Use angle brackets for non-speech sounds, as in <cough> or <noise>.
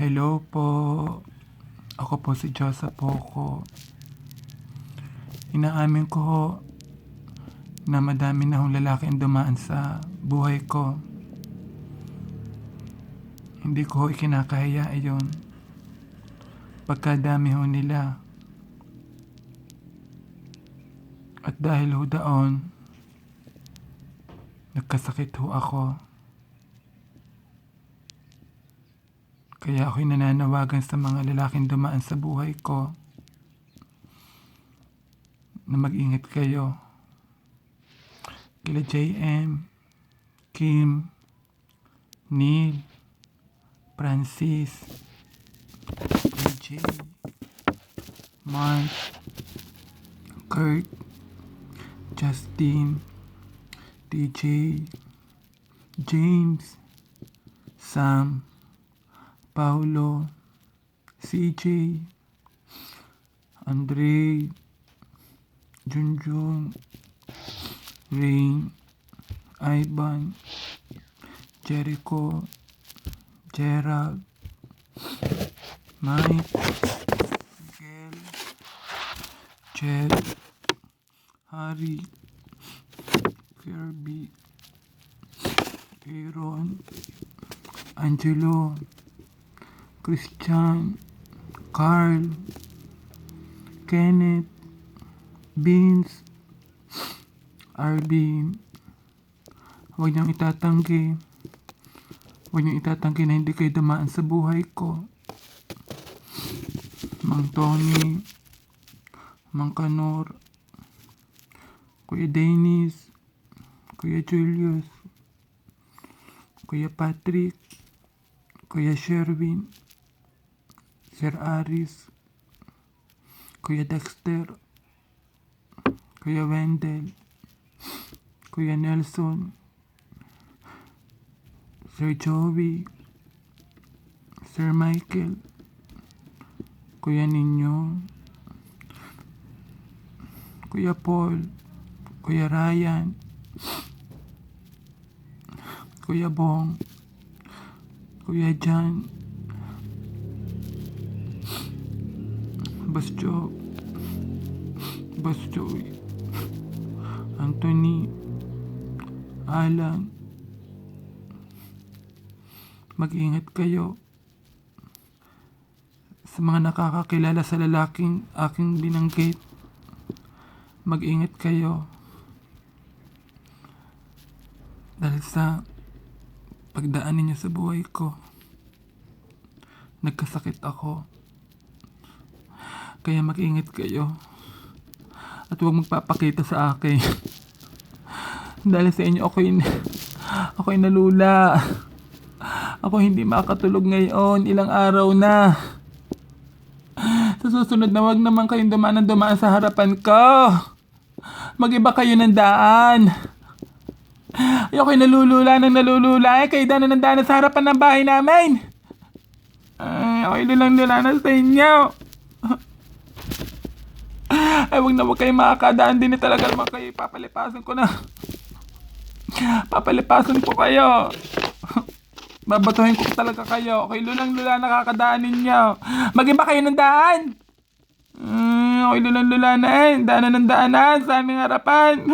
Hello po. Ako po si Joseph Poco. Inaamin ko ho na madami na hong lalaki ang dumaan sa buhay ko. Hindi ko ho ikinakahiya iyon. Pagkadami ho nila. At dahil ho daon, nagkasakit ho ako. Kaya ako'y nananawagan sa mga lalaking dumaan sa buhay ko na mag-ingat kayo. Kila JM, Kim, Neil, Francis, AJ, Mark, Kurt, Justin, DJ, James, Sam, Paulo, CJ, Andre, Junjun, Rain, Ivan, Jericho, Gerald, Mike, Miguel, Jed, Harry, Kirby, Aaron, Angelo, Christian, Carl, Kenneth, Beans, Arvin. Huwag niyong itatanggi. Huwag niyong itatanggi na hindi kayo dumaan sa buhay ko. Mang Tony, Mang Kanor, Kuya Dennis, Kuya Julius, Kuya Patrick, Kuya Sherwin, Sir Aris, Kuya Dexter, Kuya Wendell, Kuya Nelson, Sir Joey, Sir Michael, Kuya Ninyo, Kuya Paul, Kuya Ryan, Kuya Bong, Kuya John, Boss Joey, Anthony, Alan, mag-ingat kayo sa mga nakakakilala sa lalaking aking binanggit. Mag-ingat kayo dahil sa pagdaan ninyo sa buhay ko. Nagkasakit ako. Kaya mag-ingat kayo. At huwag magpapakita sa akin. Dahil sa inyo ako'y, ako'y nalula. Ako hindi makatulog ngayon. Ilang araw na. Sa susunod na wag naman kayong dumaan ng dumaan sa harapan ko. Magiba kayo ng daan. Ako'y nalulula ng nalulula. Eh, kayo daan ng daan sa harapan ng bahay namin. Ay, ako'y lulang lula na sa inyo. Ay, wag na wag kayo makakadaan din na talaga naman kayo. Papalipasan ko na. Papalipasan ko kayo. Babatuhin ko talaga kayo. Okay, lulang lula nakakadaan ninyo. Mag-iba kayo ng daan. Mm, okay, lulang lula na eh. Daanan ng daanan sa aming harapan. <laughs>